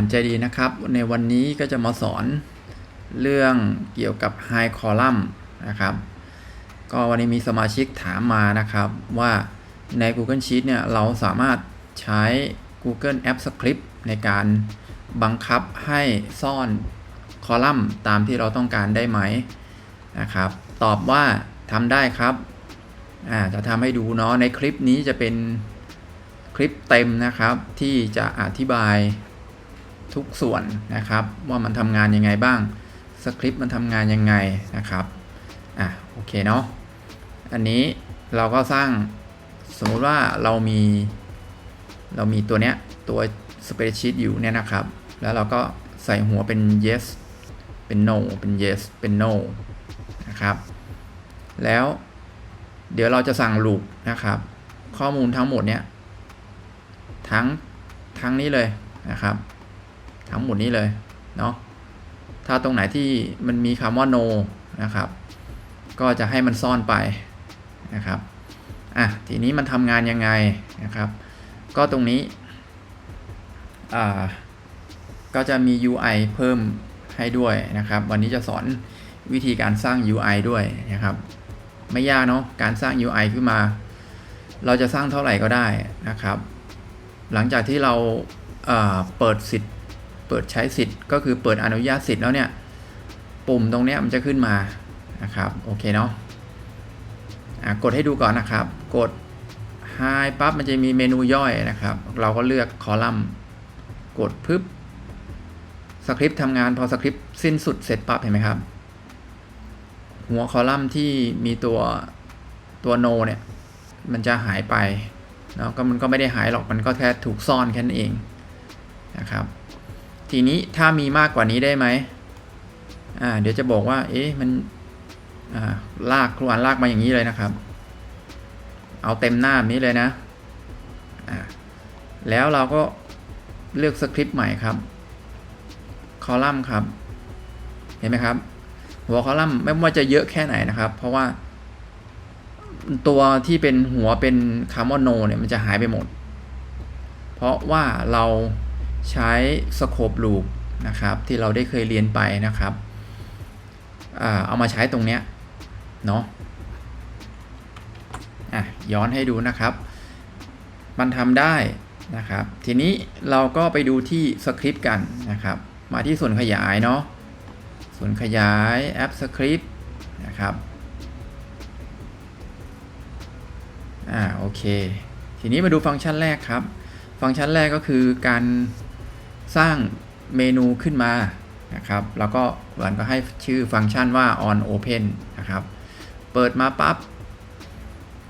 ันใจดีนะครับ ในวันนี้ก็จะมาสอนเรื่องเกี่ยวกับ High Column นะครับ ก็วันนี้มีสมาชิกถามมานะครับว่าใน Google Sheet เนี่ยเราสามารถใช้ Google App Script ในการบังคับให้ซ่อนคอลัมน์ตามที่เราต้องการได้ไหมนะครับ ตอบว่าทำได้ครับจะทำให้ดูเนาะในคลิปนี้จะเป็นคลิปเต็มนะครับที่จะอธิบาย ทุกส่วนนะครับ ว่ามันทำงานยังไงบ้างสคริปต์มันทำงานยังไงนะครับอะโอเคเนาะอันนี้เราก็สร้างสมมุติว่าเรามีเรามีตัวเนี้ยตัว spreadsheet อยู่เนี่ยนะครับ แล้วเราก็ใส่หัวเป็น yes เป็น no เป็น yes เป็น no นะครับ แล้วเดี๋ยวเราจะสั่ง loop นะครับ ข้อมูลทั้งหมดเนี้ยทั้งทั้งนี้เลยนะครับ ทั้งหมดนี้เลยเนาะถ้าตรงไหนที่มันมีคำว่า no นะครับ ก็จะให้มันซ่อนไปนะครับอะทีนี้มันทำงานยังไงนะครับ ก็ตรงนี้อ่าก็จะมี UI เพิ่มให้ด้วยนะครับ วันนี้จะสอนวิธีการสร้าง UI ด้วยนะครับ ไม่ยากเนาะการสร้าง UI ขึ้นมา เราจะสร้างเท่าไหร่ก็ได้นะครับ หลังจากที่เราเปิดสิทธิ์ เปิดใช้สิทธิ์ ก็คือเปิดอนุญาตสิทธิ์แล้วเนี่ย ปุ่มตรงเนี้ยมันจะขึ้นมานะครับโอเคเนาะะกดให้ดูก่อนนะครับ กด High ปั๊บมันจะมีเมนูย่อยนะครับ เราก็เลือกคอลัมน์ กดปึ๊บสคริปต์ทำงานพอสคริปต์สิ้นสุดเสร็จปั๊บเห็นไหมครับ หัวคอลัมน์ที่มีตัวตัว no เนี่ย มันจะหายไปเนาะก็มันก็ไม่ได้หายหรอกมันก็แค่ถูกซ่อนแค่นั้นเองนะครับ ทีนี้ถ้ามีมากกว่านี้ได้ไหมอ่า เดี๋ยวจะบอกว่า เอ๊ะ มันอ่าลากครูอันลากมาอย่างนี้เลยนะครับ เอาเต็มหน้าแบบนี้เลยนะอ่าแล้วเราก็เลือกสคริปต์ใหม่ครับ คอลัมน์ครับ เห็นไหมครับ หัวคอลัมน์ไม่ว่าจะเยอะแค่ไหนนะครับ เพราะว่า ตัวที่เป็นหัวเป็นคำว่า no เนี่ยมันจะหายไปหมด เพราะว่าเรา ใช้สโคปลูปนะครับที่เราได้เคยเรียนไปนะครับเอามาใช้ตรงเนี้ยเนาะอะย้อนให้ดูนะครับ มันทำได้นะครับ ทีนี้เราก็ไปดูที่สคริปต์กันนะครับ มาที่ส่วนขยายเนาะส่วนขยายแอปสคริปต์นะครับอ่าโอเค ทีนี้มาดูฟังก์ชันแรกครับ ฟังก์ชันแรกก็คือการ สร้างเมนูขึ้นมานะครับแล้วก็หลันก็ให้ชื่อฟังก์ชันว่า on open นะครับเปิดมาปับ๊บ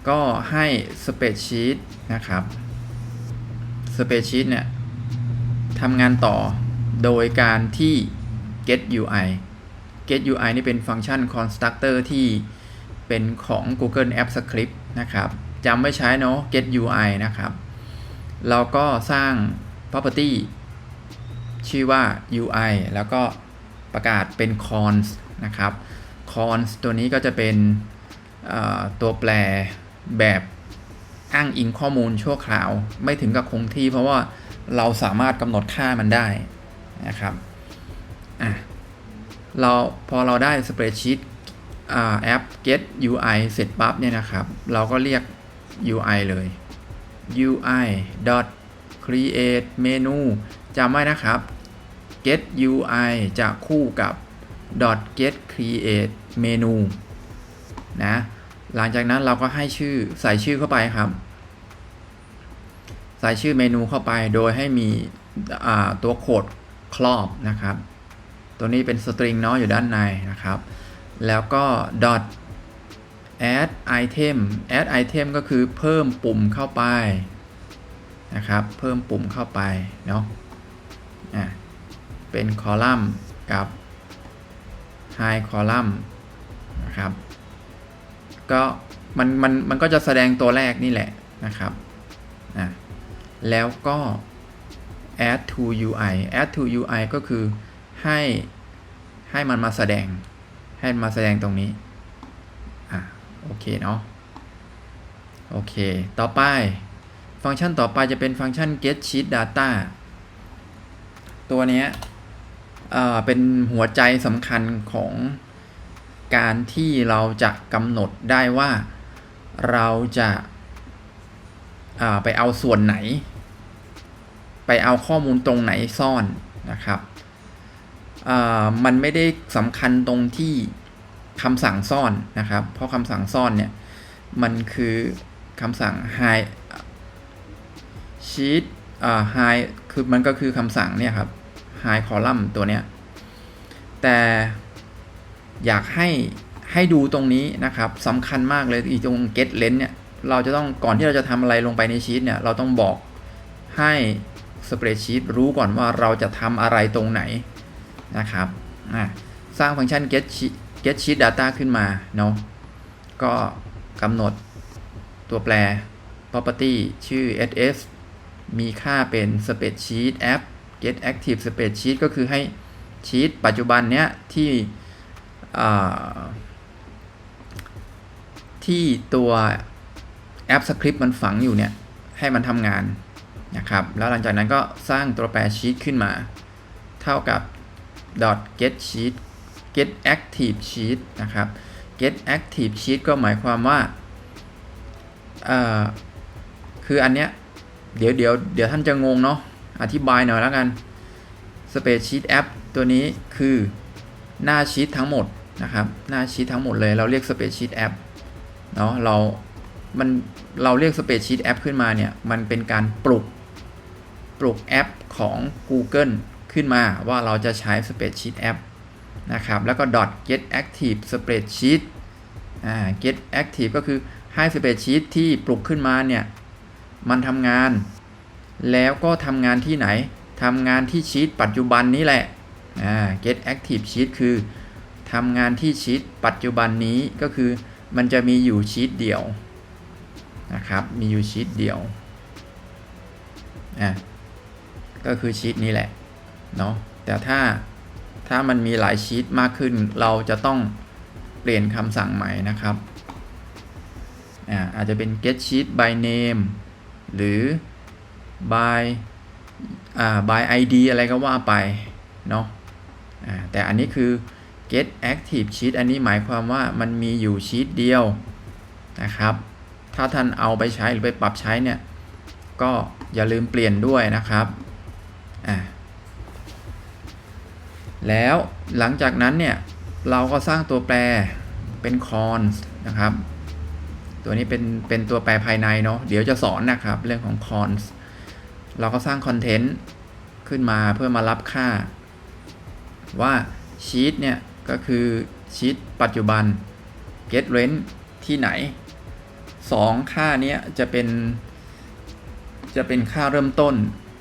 ก็ให้ spreadsheet นะครับ spreadsheet เนี่ยทำงานต่อโดยการที่ get ui get ui นี่เป็นฟังก์ชัน constructor ที่เป็นของ Google Apps Script นะครับจำไม่ใช้เนาะ get ui นะครับ เราก็สร้าง property ชื่อว่า ui แล้วก็ประกาศเป็น cons นะครับ cons ตัวนี้ก็จะเป็นตัวแปรแบบอ้างอิงข้อมูลชั่วคราว ไม่ถึงกับคงที่เพราะว่าเราสามารถกำหนดค่ามันได้นะครับอะเราพอเราได้ spreadsheet แอป get ui เสร็จปั๊บเนี่ยนะครับ เราก็เรียก ui เลย ui dot create menu จำไว้นะครับ get ui จะคู่กับ get create menu นะ หลังจากนั้นเราก็ให้ชื่อใส่ชื่อเข้าไปครับ ใส่ชื่อเมนูเข้าไปโดยให้มีตัวโคดครอบนะครับ ตัวนี้เป็นสตริงเนาะอยู่ด้านในนะครับ แล้วก็ dot add item add item ก็คือเพิ่มปุ่มเข้าไปนะครับ เพิ่มปุ่มเข้าไปเนาะ อะเป็นคอลัมน์กับ high column นะครับก็มันมันมันก็จะแสดงตัวแรกนี่แหละนะครับอะแล้วก็ add to ui add to ui ก็คือให้ให้มันมาแสดงให้มาแสดงตรงนี้อะโอเคเนาะโอเค ต่อไป ฟังก์ชันต่อไปจะเป็นฟังก์ชัน get sheet data ตัวนี้เป็นหัวใจสำคัญของการที่เราจะกำหนดได้ว่าเราจะาไปเอาส่วนไหน ไปเอาข้อมูลตรงไหนซ่อนนะครับมันไม่ได้สำคัญตรงที่คำสั่งซ่อนนะครับ เพราะคำสั่งซ่อนเนี่ยมันคือคำสั่ง hide sheet hide คือมันก็คือคำสั่งเนี่ยครับ hide column ตัวเนี้ย แต่อยากให้ให้ดูตรงนี้นะครับสำคัญมากเลยอีตรง get length เนี่ย เราจะต้องก่อนที่เราจะทำอะไรลงไปในชีตเนี่ย เราต้องบอกให้ spreadsheet รู้ก่อนว่าเราจะทำอะไรตรงไหนนะครับสร้างฟังก์ชัน get get sheet data ขึ้นมาเนาะก็กำหนดตัวแปร property ชื่อ ss มีค่าเป็น spreadsheet app get active spreadsheet ก็คือให้ชีตปัจจุบันเนี้ยที่ที่ตัวแอปสคริปต์มันฝังอยู่เนี่ย ให้มันทำงานนะครับ แล้วหลังจากนั้นก็สร้างตัวแปรชีตขึ้นมา เท่ากับ get sheet get active sheet นะครับ get active sheet ก็หมายความว่าคืออันเนี้ยเดี๋ยวเดี๋ยวเดี๋ยวท่านจะงงเนาะ อธิบายหน่อยแล้วกัน Spreadsheet App ตัวนี้คือหน้าชีตทั้งหมดนะครับ หน้าชีตทั้งหมดเลยเราเรียก Spreadsheet App เนาะเรา มัน เราเรียก Spreadsheet App ขึ้นมาเนี่ย มันเป็นการปลุก ปลุกแอปของ Google ขึ้นมาว่าเราจะใช้ Spreadsheet App นะครับ แล้วก็ get active spreadsheet อ่า get active ก็คือให้ spreadsheet ที่ปลุกขึ้นมาเนี่ย มันทำงาน แล้วก็ทำงานที่ไหนทำงานที่ชีตปัจจุบันนี้แหละอ่า get active sheet คือทำงานที่ชีตปัจจุบันนี้ก็คือมันจะมีอยู่ชีตเดียวนะครับ มีอยู่ชีตเดียวอ่าก็คือชีตนี้แหละเนาะแต่ถ้าถ้ามันมีหลายชีตมากขึ้น เราจะต้องเปลี่ยนคำสั่งใหม่นะครับอ่าอาจจะเป็น get sheet by name หรือ by อ่า by id อะไรก็ว่าไปเนาะอ่าแต่อันนี้คือ get active sheet อันนี้หมายความว่ามันมีอยู่ชีตเดียวนะครับ ถ้าท่านเอาไปใช้หรือไปปรับใช้เนี่ย ก็อย่าลืมเปลี่ยนด้วยนะครับอ่าแล้วหลังจากนั้นเนี่ย เราก็สร้างตัวแปรเป็น cons นะครับ ตัวนี้เป็นเป็นตัวแปรภายในเนาะเดี๋ยวจะสอนนะครับเรื่องของ cons เราก็สร้างคอนเทนต์ขึ้นมาเพื่อมารับค่า ว่าชีตเนี่ย ก็คือชีตปัจจุบัน get rent ที่ไหน 2 ค่านี้จะเป็น จะเป็นค่าเริ่มต้น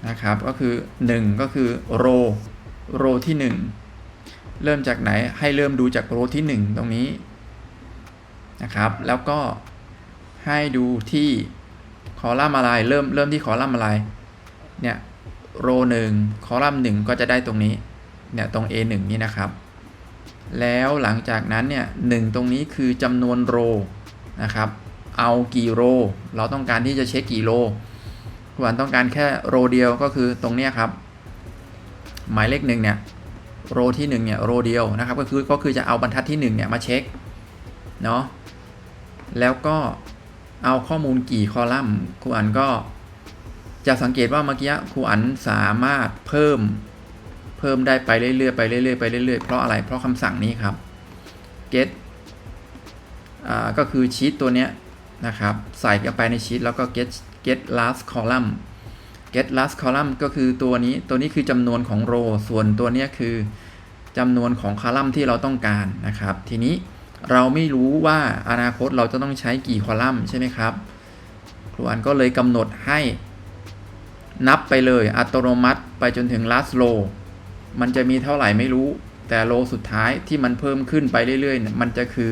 นะครับ ก็คือ 1 ก็คือ row row ที่ 1 เริ่มจากไหนให้เริ่มดูจาก row ที่ 1 ตรงนี้นะครับ แล้วก็ให้ดูที่คอลัมน์อะไร เริ่มเริ่มที่คอลัมน์อะไร เนี่ย row 1คอลัมน์1ก็จะได้ตรงนี้เนี่ยตรง A 1นี่นะครับ แล้วหลังจากนั้นเนี่ยหตรงนี้คือจำนวนโรนะครับเอากี่โรเราต้องการที่จะเช็คกี่โรคุณอันต้องการแค่โรเดียวก็คือตรงนี้ครับ หมายเลขหนึ่งเนี่ยโรที่1เนี่ยโรเดียวนะครับก็คือก็คือจะเอาบรรทัดที่1เนี่ยมาเช็คเนาะแล้วก็เอาข้อมูลกี่คอลัมน์ครูอันก็ จะสังเกตว่าเมื่อกี้ครูอันสามารถเพิ่มเพิ่มได้ไปเรื่อยๆไปเรื่อยๆไปเรื่อยๆเพราะอะไรเพราะคำสั่งนี้ครับ get อ่าก็คือชีตตัวเนี้ยนะครับ ใส่เข้าไปในชีตแล้วก็ get get last column get last column ก็คือตัวนี้ตัวนี้คือจำนวนของ row ส่วนตัวนี้คือจำนวนของคอลัมน์ที่เราต้องการนะครับ ทีนี้เราไม่รู้ว่าอนาคตเราจะต้องใช้กี่คอลัมน์ใช่ไหมครับครูอันก็เลยกำหนดให้ นับไปเลยอัตโนมัติไปจนถึง last row มันจะมีเท่าไหร่ไม่รู้ แต่โรสุดท้ายที่มันเพิ่มขึ้นไปเรื่อยๆ มันจะคือ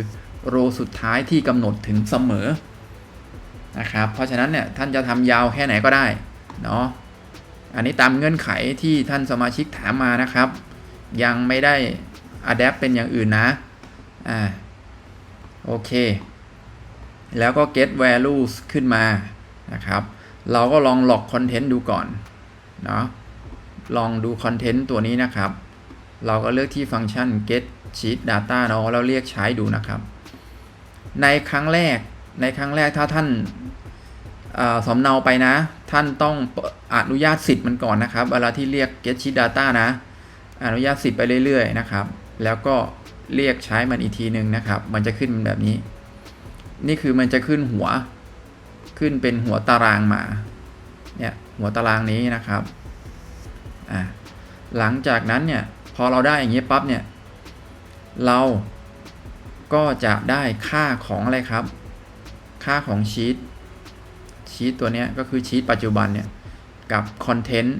โรสุดท้ายที่กำหนดถึงเสมอนะครับเพราะฉะนั้นเนี่ยท่านจะทำยาวแค่ไหนก็ได้เนาะอันนี้ตามเงื่อนไขที่ท่านสมาชิกถามมานะครับ ยังไม่ได้ adapt เป็นอย่างอื่นนะอ่าโอเค แล้วก็ get values ขึ้นมานะครับ เราก็ลอง log content ดูก่อนเนาะลองดูคอนเทนต์ตัวนี้นะครับ เราก็เลือกที่ฟังก์ชัน get sheet data เนาะแล้วเรียกใช้ดูนะครับ ในครั้งแรกในครั้งแรกถ้าท่านาสำเนาไปนะ ท่านต้องอนุญาตสิทธิ์มันก่อนนะครับ เวลาที่เรียก get sheet data นะ อนุญาตสิทธิ์ไปเรื่อยๆนะครับ แล้วก็เรียกใช้มันอีกทีหนึ่งนะครับ มันจะขึ้นแบบนี้ นี่คือมันจะขึ้นหัว ขึ้นเป็นหัวตารางมาเนี่ยหัวตารางนี้นะครับอ่าหลังจากนั้นเนี่ยพอเราได้อย่างนี้ปั๊บเนี่ยเราก็จะได้ค่าของอะไรครับ ค่าของชีตชีตตัวเนี้ยก็คือชีตปัจจุบันเนี่ยกับคอนเทนต์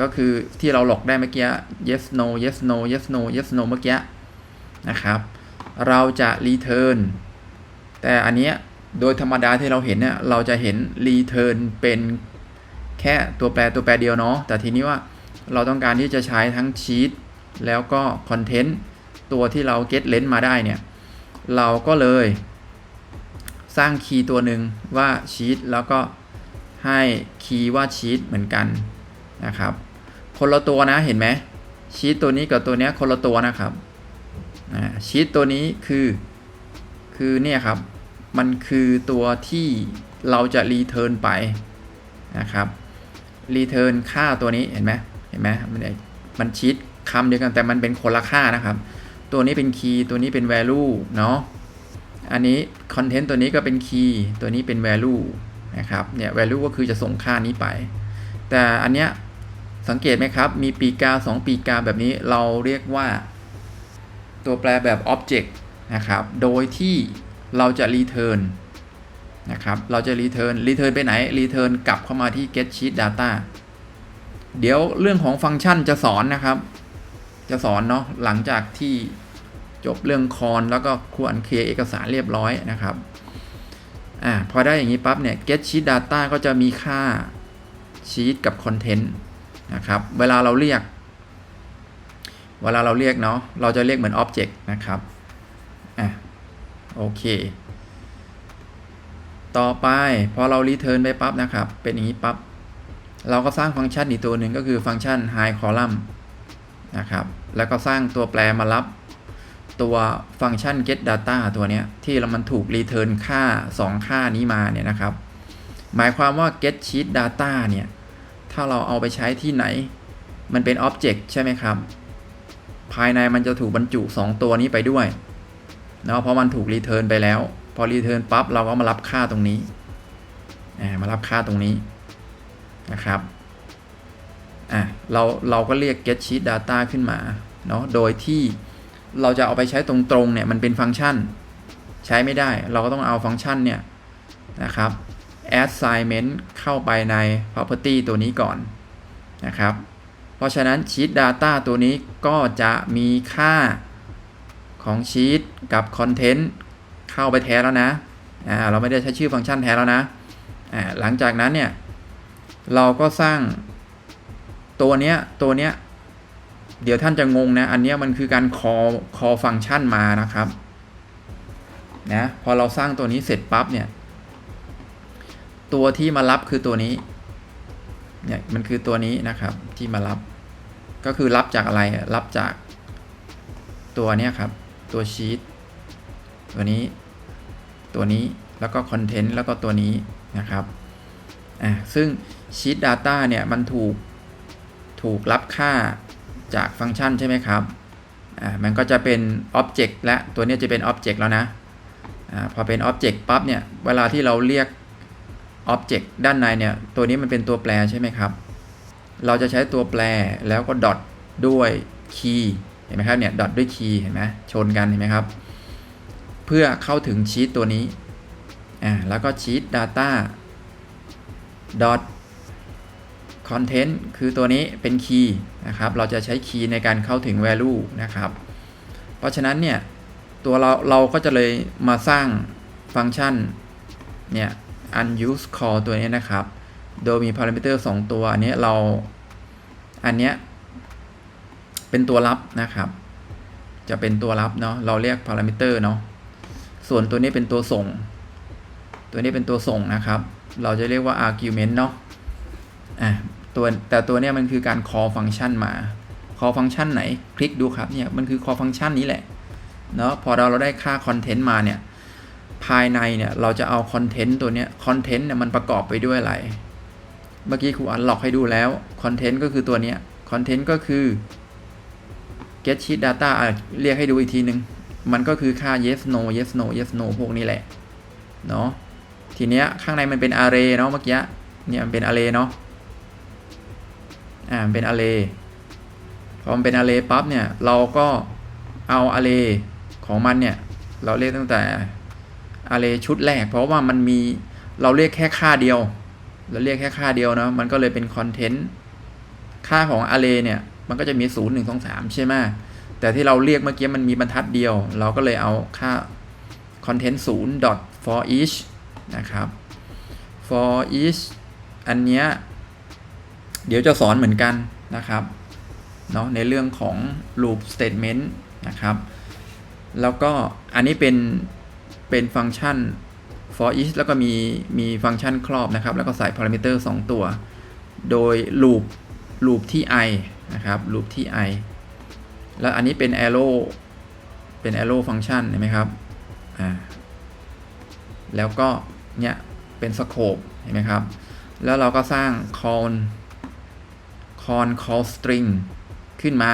ก็คือที่เราหลอกได้เมื่อกี้ yes no yes no yes no yes no เมื่อกี้นะครับ เราจะ return แต่อันเนี้ย โดยธรรมดาที่เราเห็นเนี่ยเราจะเห็น return เป็นแค่ตัวแปรตัวแปรเดียวเนาะแต่ทีนี้ว่าเราต้องการที่จะใช้ทั้งชีตแล้วก็คอนเทนต์ตัวที่เรา get length มาได้เนี่ยเราก็เลยสร้างคีย์ตัวหนึ่งว่าชีตแล้วก็ให้คีย์ว่าชีตเหมือนกันนะครับ คนละตัวนะเห็นไหมชีตตัวนี้กับตัวเนี้ยคนละตัวนะครับชีตตัวนี้คือคือเนี่ยครับ มันคือตัวที่เราจะรีเทิร์นไปนะครับรีเทิร์นค่าตัวนี้เห็นไหมเห็นไหมมันมันชีตคำเดียวกันแต่มันเป็นคนละค่านะครับ ตัวนี้เป็นคีย์ตัวนี้เป็น value เนาะอันนี้คอนเทนต์ตัวนี้ก็เป็นคีย์ตัวนี้เป็น value นะครับเนี่ย value ก็คือจะส่งค่านี้ไป แต่อันเนี้ยสังเกตไหมครับ มีปีกา 2 ปีกาแบบนี้เราเรียกว่า ตัวแปรแบบ object นะครับ โดยที่ เราจะ return นะครับ เราจะ return return ไปไหน return กลับเข้ามาที่ get sheet data เดี๋ยวเรื่องของฟังก์ชันจะสอนนะครับ จะสอนเนาะหลังจากที่จบเรื่องคอนแล้วก็ควรเคลียร์เอกสารเรียบร้อยนะครับอ่าพอได้อย่างนี้ปั๊บเนี่ย get sheet data ก็จะมีค่า sheet กับ content นะครับ เวลาเราเรียก เวลาเราเรียกเนาะเราจะเรียกเหมือน object นะครับอะ โอเค ต่อไปพอเรา return ไปปั๊บนะครับ เป็นอย่างนี้ปั๊บ เราก็สร้างฟังก์ชันอีกตัวหนึ่งก็คือฟังก์ชัน high column นะครับ แล้วก็สร้างตัวแปรมารับตัวฟังก์ชัน get data ตัวนี้ที่เรามันถูก return ค่า 2 ค่านี้มาเนี่ยนะครับ หมายความว่า get sheet data เนี่ย ถ้าเราเอาไปใช้ที่ไหน มันเป็น object ใช่ไหมครับ ภายในมันจะถูกบรรจุ 2 ตัวนี้ไปด้วย นะเพราะมันถูก return ไปแล้ว พอ return ปั๊บเราก็มารับค่าตรงนี้มารับค่าตรงนี้นะครับอะเราเราก็เรียก get sheet data ขึ้นมาเนาะโดยที่เราจะเอาไปใช้ตรงๆเนี่ยมันเป็นฟังก์ชัน ใช้ไม่ได้เราก็ต้องเอาฟังก์ชันเนี่ยนะครับ assignment เข้าไปใน property ตัวนี้ก่อนนะครับ เพราะฉะนั้น sheet data ตัวนี้ก็จะมีค่า ของ sheet กับ content เข้าไปแท้แล้วนะอ่าเราไม่ได้ใช้ชื่อฟังก์ชันแท้แล้วนะอ่าหลังจากนั้นเนี่ยเราก็สร้างตัวเนี้ยตัวเนี้ยเดี๋ยวท่านจะงงนะ อันเนี้ยมันคือการ call call ฟังก์ชันมานะครับนะพอเราสร้างตัวนี้เสร็จปั๊บเนี่ยตัวที่มารับคือตัวนี้เนี่ยมันคือตัวนี้นะครับที่มารับ ก็คือรับจากอะไรรับจากตัวเนี้ยครับ ตัวชีตตัวนี้ ตัวนี้แล้วก็คอนเทนต์แล้วก็ตัวนี้นะครับอ่าซึ่ง sheet data เนี่ยมันถูกถูกรับค่าจากฟังก์ชันใช่ไหมครับอ่ามันก็จะเป็น object และตัวนี้จะเป็น object แล้วนะอ่าพอเป็น object ปั๊บเนี่ยเวลาที่เราเรียก object ด้านในเนี่ยตัวนี้มันเป็นตัวแปรใช่ไหมครับ เราจะใช้ตัวแปรแล้วก็ dot ด้วย key เห็นไหมครับเนี่ย dot ด้วย key เห็นไหมชนกันเห็นไหมครับ เพื่อเข้าถึงชีตตัวนี้อ่าแล้วก็ sheet data dot content คือตัวนี้เป็น key นะครับ เราจะใช้ key ในการเข้าถึง value นะครับ เพราะฉะนั้นเนี่ย ตัวเราเราก็จะเลยมาสร้างฟังก์ชันเนี่ย unused call ตัวนี้นะครับ โดยมี parameter 2ตัว อันนี้เรา อันเนี้ย เป็นตัวรับนะครับ จะเป็นตัวรับเนาะเราเรียก parameter เนาะส่วนตัวนี้เป็นตัวส่ง ตัวนี้เป็นตัวส่งนะครับ เราจะเรียกว่า argument เนาะอะตัวแต่ตัวเนี้ยมันคือการ call function มา call function ไหนคลิกดูครับเนี่ยมันคือ call function นี้แหละเนาะพอเราเราได้ค่า content มาเนี่ยภายในเนี่ยเราจะเอา content ตัวเนี้ย content เนี่ยมันประกอบไปด้วยอะไร เมื่อกี้ครูอันล็อกให้ดูแล้ว content ก็คือตัวเนี้ย content ก็คือ get sheet data เรียกให้ดูอีกทีนึง มันก็คือค่า yes no yes no yes no พวกนี้แหละ เนาะทีเนี้ยข้างในมันเป็น array เนาะเมื่อกี้เนี่ยมันเป็น array เนาะอ่าเป็น array พอมันเป็น array ปั๊บเนี่ย เราก็เอา array ของมันเนี่ย เราเรียกตั้งแต่ array ชุดแรก เพราะว่ามันมีเราเรียกแค่ค่าเดียว เราเรียกแค่ค่าเดียวเนาะมันก็เลยเป็น content ค่าของ array เนี่ย มันก็จะมี 0 1 2 3 ใช่ไหมแต่ที่เราเรียกเมื่อกี้มันมีบรรทัดเดียว เราก็เลยเอาค่า content 0 dot for each นะครับ for each อันเนี้ยเดี๋ยวจะสอนเหมือนกันนะครับเนาะในเรื่องของ loop statement นะครับ แล้วก็อันนี้เป็นเป็นฟังก์ชัน for each แล้วก็มีมีฟังก์ชันครอบนะครับ แล้วก็ใส่ parameter 2ตัว โดย loop loop ที่ i นะครับ loop ที่ i แล้วอันนี้เป็น arrow เป็น arrow function เห็นไหมครับอ่าแล้วก็เนี่ยเป็น scope เห็นไหมครับ แล้วเราก็สร้าง call call call string ขึ้นมา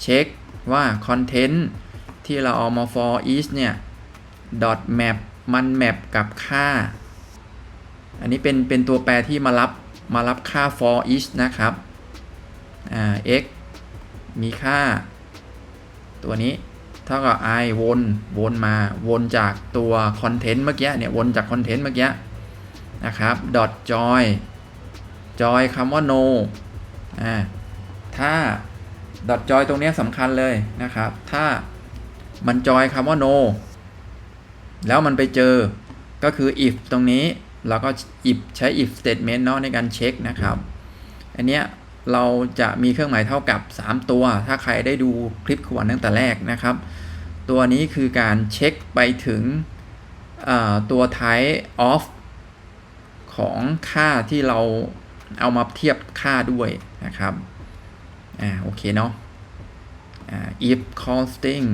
เช็คว่า content ที่เราเอามา for each เนี่ย dot map มัน map กับค่า อันนี้เป็นเป็นตัวแปรที่มารับมารับค่า for each นะครับ x มีค่า ตัวนี้เท่ากับ i วนวนมาวนจากตัว content เมื่อกี้เนี่ยวนจาก content เมื่อกี้นะครับ dot joy joy คำว่า no อ่าถ้า dot joy ตรงนี้สำคัญเลยนะครับ ถ้ามัน joy คำว่า no แล้วมันไปเจอก็คือ if ตรงนี้เราก็ if ใช้ if statement เนาะในการเช็คนะครับ อันเนี้ย เราจะมีเครื่องหมายเท่ากับ 3 ตัว ถ้าใครได้ดูคลิปขวนตั้งแต่แรกนะครับ ตัวนี้คือการเช็คไปถึงตัว type of ของค่าที่เราเอามาเทียบค่าด้วยนะครับ อ่า โอเคเนาะ อ่า if costing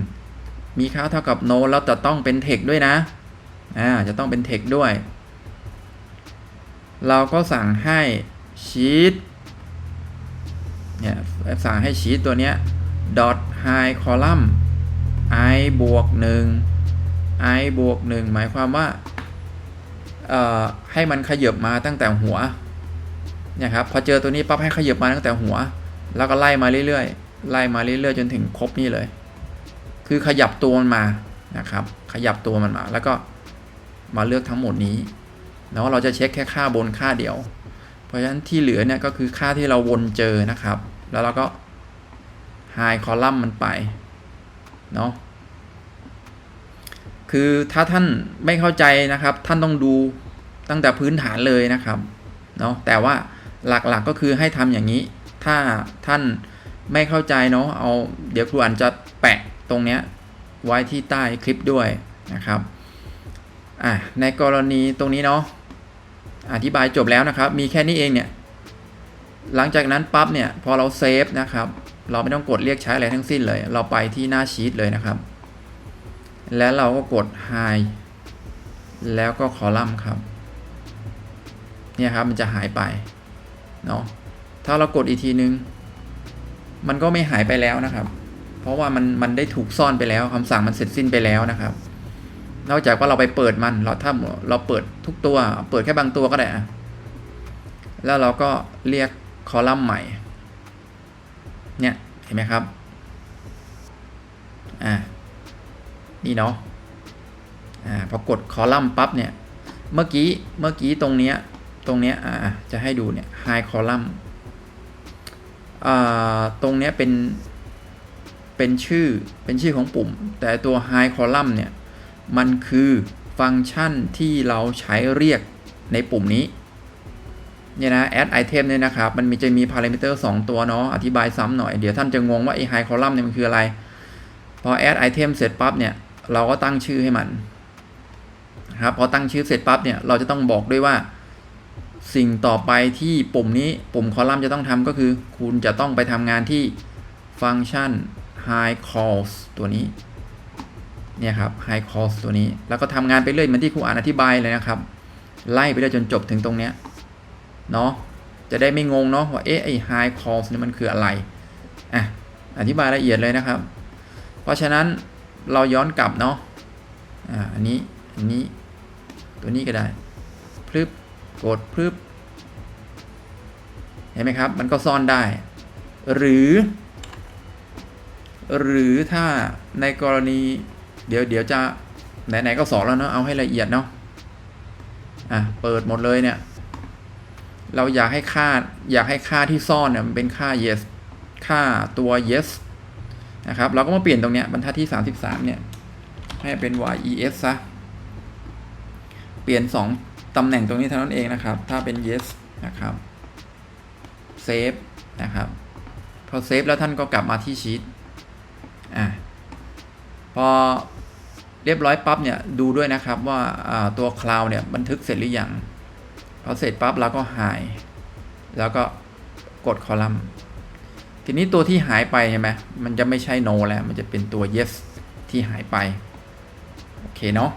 มีค่าเท่ากับ no แล้วจะต้องเป็น text ด้วยนะ อ่า จะต้องเป็น text ด้วย เราก็สั่งให้ sheet เนี่ยสั่งให้ sheet ตัวเนี้ย dot high column i บวก 1 i บวก 1 หมายความว่าให้มันขยับมาตั้งแต่หัวเนี่ยครับพอเจอตัวนี้ปั๊บให้ขยับมาตั้งแต่หัว แล้วก็ไล่มาเรื่อยๆไล่มาเรื่อยๆ จนถึงครบนี่เลย คือขยับตัวมันมานะครับ ขยับตัวมันมา แล้วก็มาเลือกทั้งหมดนี้แล้วเราจะเช็คแค่ค่าบนค่าเดียว ราะฉะนั้นที่เหลือเนี่ยก็คือค่าที่เราวนเจอนะครับ แล้วเราก็ high column มันไปเนาะคือถ้าท่านไม่เข้าใจนะครับ ท่านต้องดูตั้งแต่พื้นฐานเลยนะครับเนาะแต่ว่าหลักๆกก็คือให้ทำอย่างนี้ ถ้าท่านไม่เข้าใจเนาะเอาเดี๋ยวครูอันจะแปะตรงเนี้ยไว้ที่ใต้คลิปด้วยนะครับอะในกรณีตรงนี้เนาะ อธิบายจบแล้วนะครับ มีแค่นี้เองเนี่ย หลังจากนั้นปั๊บเนี่ย พอเราเซฟนะครับ เราไม่ต้องกดเรียกใช้อะไรทั้งสิ้นเลย เราไปที่หน้าชีตเลยนะครับ แล้วเราก็กด high แล้วก็คอลัมน์ครับ เนี่ยครับมันจะหายไป เนาะ ถ้าเรากดอีกทีนึง มันก็ไม่หายไปแล้วนะครับ เพราะว่ามันมันได้ถูกซ่อนไปแล้วคำสั่งมันเสร็จสิ้นไปแล้วนะครับ นอกจากว่าเราไปเปิดมัน เราถ้าเราเปิดทุกตัว เปิดแค่บางตัวก็ได้แล้วเราก็เรียกคอลัมน์ใหม่ เนี่ย เห็นไหมครับ อ่า นี่เนาะ อ่า พอกดคอลัมน์ปั๊บเนี่ย เมื่อกี้ เมื่อกี้ตรงเนี้ย ตรงเนี้ย อ่า จะให้ดูเนี่ย high column อ่า ตรงเนี้ยเป็น เป็นชื่อ เป็นชื่อของปุ่ม แต่ตัว high column เนี่ย มันคือฟังก์ชันที่เราใช้เรียกในปุ่มนี้ เนี่ยนะ add item เนี่ยนะครับ มันมีจะมี parameter 2ตัวเนาะ อธิบายซ้ำหน่อย เดี๋ยวท่านจะงงว่าไอ้ high column เนี่ยมันคืออะไร พอ add item เสร็จปั๊บเนี่ย เราก็ตั้งชื่อให้มันนะครับ พอตั้งชื่อเสร็จปั๊บเนี่ย เราจะต้องบอกด้วยว่า สิ่งต่อไปที่ปุ่มนี้ปุ่มคอลัมน์จะต้องทำก็คือ คุณจะต้องไปทำงานที่ฟังก์ชัน high calls ตัวนี้ เนี่ยครับ high calls ตัวนี้ แล้วก็ทำงานไปเรื่อยเหมือนที่ครูอ่านอธิบายเลยนะครับ ไล่ไปได้จนจบถึงตรงเนี้ยเนาะจะได้ไม่งงเนาะว่าเอ๊ะไอ้ high calls นี่มันคืออะไรอะอธิบายละเอียดเลยนะครับ เพราะฉะนั้นเราย้อนกลับเนาะอ่าอันนี้อันนี้ตัวนี้ก็ได้พลึบกดพลึบเห็นไหมครับ มันก็ซ่อนได้ หรือ หรือถ้าในกรณี เดี๋ยวเดี๋ยวจะไหนๆก็สอนแล้วเนาะเอาให้ละเอียดเนาะอะเปิดหมดเลยเนี่ย เราอยากให้ค่าอยากให้ค่าที่ซ่อนเนี่ยมันเป็นค่า yes ค่าตัว yes นะครับ เราก็มาเปลี่ยนตรงเนี้ยบรรทัดที่ 33 เนี่ย ให้เป็น yes ซะ เปลี่ยน 2ตำแหน่งตรงนี้เท่านั้นเองนะครับ ถ้าเป็น yes นะครับ save นะครับพอ save แล้วท่านก็กลับมาที่ชีตอะพอ เรียบร้อยปั๊บเนี่ยดูด้วยนะครับว่าตัวคลาวเนี่ยบันทึกเสร็จหรือยังพอเสร็จปั๊บเราก็หาย แล้วก็กดคอลัมน์ ทีนี้ตัวที่หายไปเห็นไหมมันจะไม่ใช่ no แล้วมันจะเป็นตัว yes ที่หายไป โอเคเนาะ